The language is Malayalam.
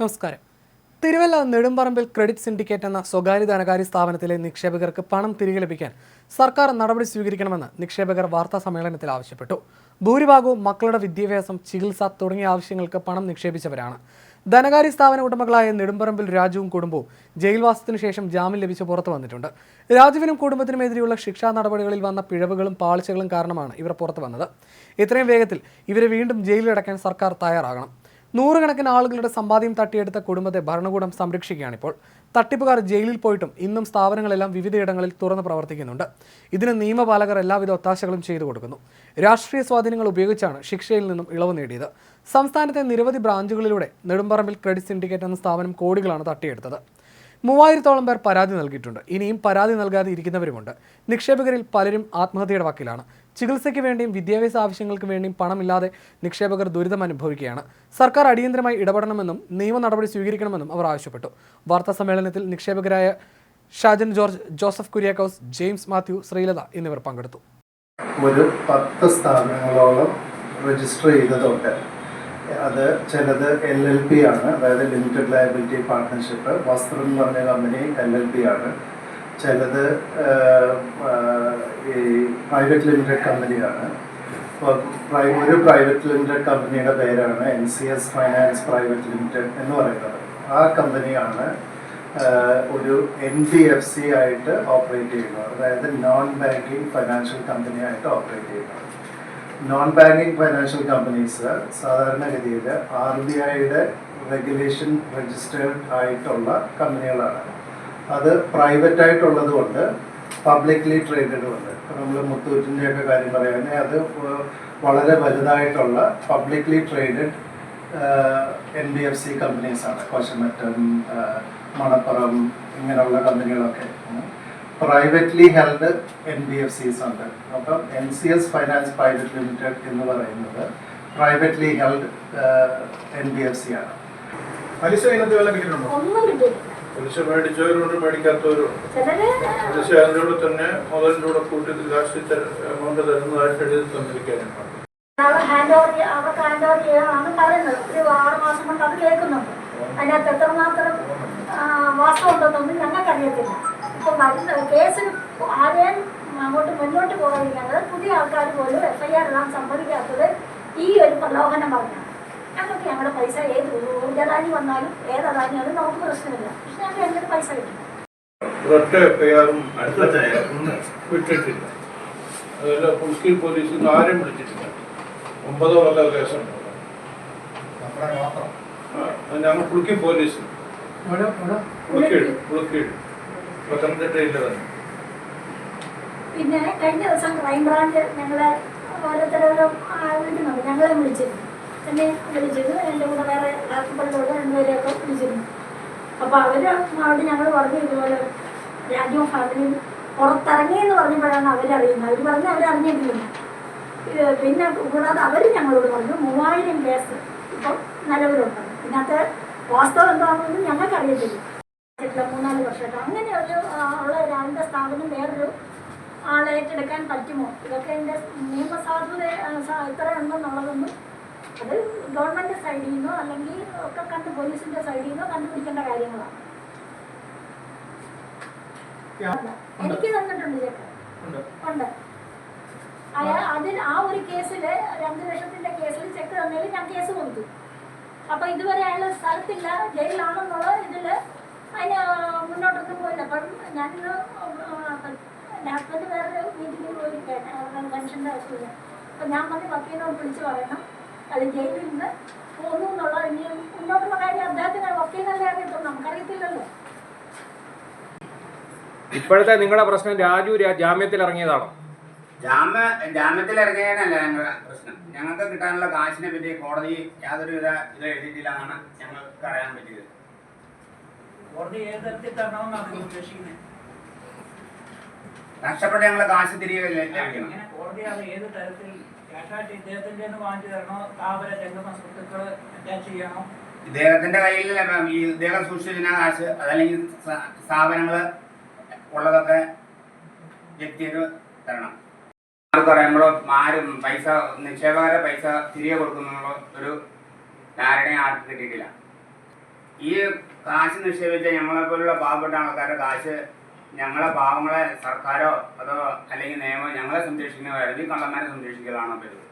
നമസ്കാരം. തിരുവല്ല നെടുമ്പറമ്പിൽ ക്രെഡിറ്റ് സിൻഡിക്കേറ്റ് എന്ന സ്വകാര്യ ധനകാര്യ സ്ഥാപനത്തിലെ നിക്ഷേപകർക്ക് പണം തിരികെ ലഭിക്കാൻ സർക്കാർ നടപടി സ്വീകരിക്കണമെന്ന് നിക്ഷേപകർ വാർത്താ സമ്മേളനത്തിൽ ആവശ്യപ്പെട്ടു. ഭൂരിഭാഗവും മക്കളുടെ വിദ്യാഭ്യാസം ചികിത്സ തുടങ്ങിയ ആവശ്യങ്ങൾക്ക് പണം നിക്ഷേപിച്ചവരാണ്. ധനകാര്യ സ്ഥാപന ഉടമകളായ നെടുമ്പറമ്പിൽ രാജുവും കുടുംബവും ജയിൽവാസത്തിനു ശേഷം ജാമ്യം ലഭിച്ച് പുറത്തു വന്നിട്ടുണ്ട്. രാജുവിനും കുടുംബത്തിനുമെതിരെയുള്ള ശിക്ഷാ നടപടികളിൽ വന്ന പിഴവുകളും പാളിച്ചകളും കാരണമാണ് ഇവർ പുറത്തു വന്നത്. ഇത്രയും വേഗത്തിൽ ഇവരെ വീണ്ടും ജയിലിലടക്കാൻ സർക്കാർ തയ്യാറാകണം. നൂറുകണക്കിന് ആളുകളുടെ സമ്പാദ്യം തട്ടിയെടുത്ത കുടുംബത്തെ ഭരണകൂടം സംരക്ഷിക്കുകയാണിപ്പോൾ തട്ടിപ്പുകാർ ജയിലിൽ പോയിട്ടും ഇന്നും സ്ഥാപനങ്ങളെല്ലാം വിവിധയിടങ്ങളിൽ തുറന്ന് പ്രവർത്തിക്കുന്നുണ്ട്. ഇതിന് നിയമപാലകർ എല്ലാവിധ ഒത്താശകളും ചെയ്തു കൊടുക്കുന്നു. രാഷ്ട്രീയ സ്വാധീനങ്ങൾ ഉപയോഗിച്ചാണ് ശിക്ഷയിൽ നിന്നും ഇളവ് നേടിയത്. സംസ്ഥാനത്തെ നിരവധി ബ്രാഞ്ചുകളിലൂടെ നെടുമ്പറമ്പിൽ ക്രെഡിറ്റ് സിൻഡിക്കേറ്റ് എന്ന സ്ഥാപനം കോടികളാണ് തട്ടിയെടുത്തത്. മൂവായിരത്തോളം പേർ പരാതി നൽകിയിട്ടുണ്ട്. ഇനിയും പരാതി നൽകാതെ ഇരിക്കുന്നവരുമുണ്ട്. നിക്ഷേപകരിൽ പലരും ആത്മഹത്യയുടെ വക്കിലാണ്. ചികിത്സയ്ക്ക് വേണ്ടിയും വിദ്യാഭ്യാസ ആവശ്യങ്ങൾക്ക് വേണ്ടിയും പണമില്ലാതെ നിക്ഷേപകർ ദുരിതം അനുഭവിക്കുകയാണ്. സർക്കാർ അടിയന്തരമായി ഇടപെടണമെന്നും നിയമ നടപടി സ്വീകരിക്കണമെന്നും അവർ ആവശ്യപ്പെട്ടു. വാർത്താ സമ്മേളനത്തിൽ നിക്ഷേപകരായ Shajan George Joseph Kuriakose James Mathew Sreelatha എന്നിവർ പങ്കെടുത്തു. ഒരു പത്ത് സ്ഥാപനങ്ങളോളം രജിസ്റ്റർ ചെയ്തതുണ്ട്. അത് ചിലത് എൽ എൽ പി ആണ്. അതായത് ലിമിറ്റഡ് ലയബിലിറ്റി പാർട്ട്ണർഷിപ്പ് വസ്ത്രം എന്ന് പറഞ്ഞ കമ്പനി എൽ എൽ പി ആണ്. ചിലത് ഈ പ്രൈവറ്റ് ലിമിറ്റഡ് കമ്പനിയാണ് ഒരു പ്രൈവറ്റ് ലിമിറ്റഡ് കമ്പനിയുടെ പേരാണ് N C S finance private limited എന്ന് പറയുന്നത്. ആ കമ്പനിയാണ് ഒരു എൻ ബി എഫ് സി ആയിട്ട് ഓപ്പറേറ്റ് ചെയ്യുന്നത്. അതായത് നോൺ ബാങ്കിങ് ഫൈനാൻഷ്യൽ കമ്പനി ആയിട്ട് ഓപ്പറേറ്റ് ചെയ്യുന്നത്. നോൺ ബാങ്കിങ് ഫൈനാൻഷ്യൽ കമ്പനീസ് സാധാരണഗതിയിൽ ആർ ബി ഐയുടെ റെഗുലേഷൻ രജിസ്റ്റേർഡ് ആയിട്ടുള്ള കമ്പനികളാണ്. അത് പ്രൈവറ്റ് ആയിട്ടുള്ളത് കൊണ്ട് പബ്ലിക്ലി ട്രേഡഡും ഉണ്ട് നമ്മൾ മുത്തൂറ്റിന്റെ ഒക്കെ കാര്യം പറയുകയാണെങ്കിൽ അത് വളരെ വലുതായിട്ടുള്ള publicly traded N B F C കമ്പനീസാണ് Kosamattam Manappuram ഇങ്ങനെയുള്ള കമ്പനികളൊക്കെ. Privately held N B F Cs ഉണ്ട്. അപ്പം N C S finance private limited എന്ന് പറയുന്നത് privately held N B F C ആണ്. പലിശ ഇനത്തിൽ വല്ല കിട്ടുന്നുണ്ടോ ഒന്നും കിട്ടിയില്ല പലിശ മേടിച്ചവരുണ്ട് പലിശ അതിന്റെ തന്നെ മുതലിന്റെ കൂടെ കൂട്ടി ലാസ്റ്റ് എമൗണ്ട് തരുന്നതായിട്ട് എഴുതി തന്നിരിക്കാനാണ് അവൾ ഹാൻഡ് ഓവർ ചെയ്യ- അവർക്ക് ഹാൻഡ് ഓവർ ചെയ്യാനാണ് പറയുന്നത് ഒരു ആറ് മാസം കൊണ്ട് അത് കേൾക്കുന്നുണ്ട്. അതിനകത്ത് എത്രമാത്രം വാസ്തവം ഉണ്ടെന്നൊന്നും ഞങ്ങൾക്കറിയത്തില്ല. ഇപ്പം മരുന്ന് കേസിന് ആരെയും അങ്ങോട്ട് മുന്നോട്ട് പോകാതിരിക്കുന്നത് പുതിയ ആൾക്കാർ പോലും എഫ് ഐ ആർ ഇടാൻ സമ്മതിക്കാത്തത് ഈ ഒരു പ്രലോഭനം പറഞ്ഞാണ്. ഞങ്ങൾക്ക് ഞങ്ങളുടെ പൈസ ഏത് ഊർജദാനി വന്നാലും ഏത് അദാനിയാലും നമുക്ക് പ്രശ്നമില്ല. പക്ഷെ ഞങ്ങൾക്ക് ഞങ്ങളുടെ പൈസ കിട്ടും. ഒരൊറ്റ വിട്ടിട്ടില്ല. അതല്ല പോലീസിൽ നിന്ന് ആരും വിളിച്ചിട്ടില്ല. ഒമ്പതോ വല്ല കേസുണ്ട്. ഞങ്ങൾ പുളുക്കി പോലീസ്. പുളുക്കീട് പുളുക്കീട് പിന്നെ കഴിഞ്ഞ ദിവസം ക്രൈംബ്രാഞ്ച് ഞങ്ങളെ ഓരോരുത്തരോരോ വിളിക്കുന്നുണ്ട്. ഞങ്ങളെ വിളിച്ചിരുന്നു. എന്നെ വിളിച്ചിരുന്നു. എന്റെ കൂടെ വേറെ ഹാപ്പിപ്പള്ളിലുള്ള രണ്ടുപേരെയൊക്കെ വിളിച്ചിരുന്നു. അപ്പോൾ അവർ അവിടെ ഞങ്ങൾ പറഞ്ഞു ഇതുപോലെ രാജ്യവും ഫാമിലിയും പുറത്തിറങ്ങി എന്ന് പറഞ്ഞപ്പോഴാണ് അവരറിയുന്നത് അവർ പറഞ്ഞ് അവരറിഞ്ഞിട്ടില്ല പിന്നെ കൂടാതെ അവർ ഞങ്ങളോട് പറഞ്ഞു മൂവായിരം കേസ് ഇപ്പം നിലവിലുണ്ട്. ഇതിനകത്ത് വാസ്തവം എന്താണെന്ന് ഞങ്ങൾക്കറിയത്തില്ല. ഇല്ല, മൂന്നാൽ വർഷമായിട്ട്. അങ്ങനെ ഒരു ഉള്ള ഒരാളുടെ സ്ഥാപനം വേറൊരു ആളെ ഏറ്റെടുക്കാൻ പറ്റുമോ? ഇതൊക്കെ എന്റെ നിയമസാധുത ഇത്ര ഉണ്ടെന്നുള്ളതൊന്നും അത് ഗവൺമെന്റ് സൈഡിൽ നിന്നോ അല്ലെങ്കിൽ ഒക്കെ കണ്ട് പോലീസിന്റെ സൈഡിൽ നിന്നോ കണ്ടുപിടിക്കേണ്ട കാര്യങ്ങളാണ്. എനിക്ക് തന്നിട്ടുണ്ട് ചെക്ക് ഉണ്ട്. അയാൾ അതിൽ ആ ഒരു കേസിൽ രണ്ട് ലക്ഷത്തിന്റെ കേസിൽ ചെക്ക് തന്നതിൽ ഞാൻ കേസ് കൊടുത്തു. അപ്പൊ ഇതുവരെ അയാൾ സ്ഥലത്തില്ല ജയിലിലാണെന്നുള്ള ഇതിൽ അതിന് മുന്നോട്ടൊന്നും പോയില്ല. അപ്പം ഞാനിന്ന് ഹസ്ബൻഡ് വേറെ മീറ്റിങ്ങിൽ പോയിരിക്കുകയാണ്. പെൻഷന്റെ ആവശ്യമില്ല. അപ്പം ഞാൻ പറഞ്ഞ് വക്കീലിനോട് വിളിച്ച് പറയണം. അത് ജയിലിൽ നിന്ന് പോകുന്നു എന്നുള്ള ഇനി മുന്നോട്ടുള്ള കാര്യം അദ്ദേഹത്തിന് വക്കീലല്ലേ അറിയത്തുള്ളൂ നമുക്കറിയത്തില്ലല്ലോ. ഇപ്പോഴത്തെ നിങ്ങളുടെ പ്രശ്നം രാജു ജാമ്യത്തിൽ ഇറങ്ങിയതാണോ ജാമ്യ ജാമ്യത്തിൽ ഇറങ്ങിയതിനല്ല ഞങ്ങളുടെ പ്രശ്നം. ഞങ്ങൾക്ക് കിട്ടാനുള്ള കാശിനെ പറ്റി കോടതി യാതൊരു വിധ ഇത് എഴുതിയിട്ടില്ല എന്നാണ് ഞങ്ങൾക്ക് അറിയാൻ പറ്റിയത്. കോടതി ഏത് തരത്തിൽ തരണമെന്നാണ് ഉദ്ദേശിക്കുന്നത്? നഷ്ടപ്പെട്ട ഞങ്ങളെ കാശ് തിരികെ ലഭിക്കണം ഇങ്ങനെ കോടതി അത് ഏത് തരത്തിൽ ക്യാഷായിട്ട് ഇദ്ദേഹത്തിന്റെ നിന്ന് വാങ്ങിച്ചു തരണോ? സ്ഥാപന ജംഗമ സ്വത്തുക്കൾ അറ്റാച്ച് ചെയ്യണോ? ഇദ്ദേഹത്തിന്റെ കയ്യിൽ ഈ ഇദ്ദേഹം സൂക്ഷിച്ചിരുന്ന കാശ് അതല്ലെങ്കിൽ സ്ഥാപനങ്ങൾ ഉള്ളതൊക്കെ വ്യക്തിക്ക് തരണം. ആർക്ക് പറയുമ്പോഴും ആരും പൈസ നിക്ഷേപകരെ പൈസ തിരികെ കൊടുക്കുന്നുള്ള ഒരു ധാരണയും ആർക്കും കിട്ടിയിട്ടില്ല. ഈ കാശ് നിക്ഷേപിച്ച ഞങ്ങളെ പോലുള്ള പാവപ്പെട്ട ആൾക്കാരുടെ കാശ് ഞങ്ങളെ പാവങ്ങളെ സർക്കാരോ അതോ അല്ലെങ്കിൽ നിയമം ഞങ്ങളെ സംരക്ഷിക്കുന്നവരായിരുന്നു ഈ കള്ളന്മാരെ സംരക്ഷിക്കലാണോ പറ്റുന്നത്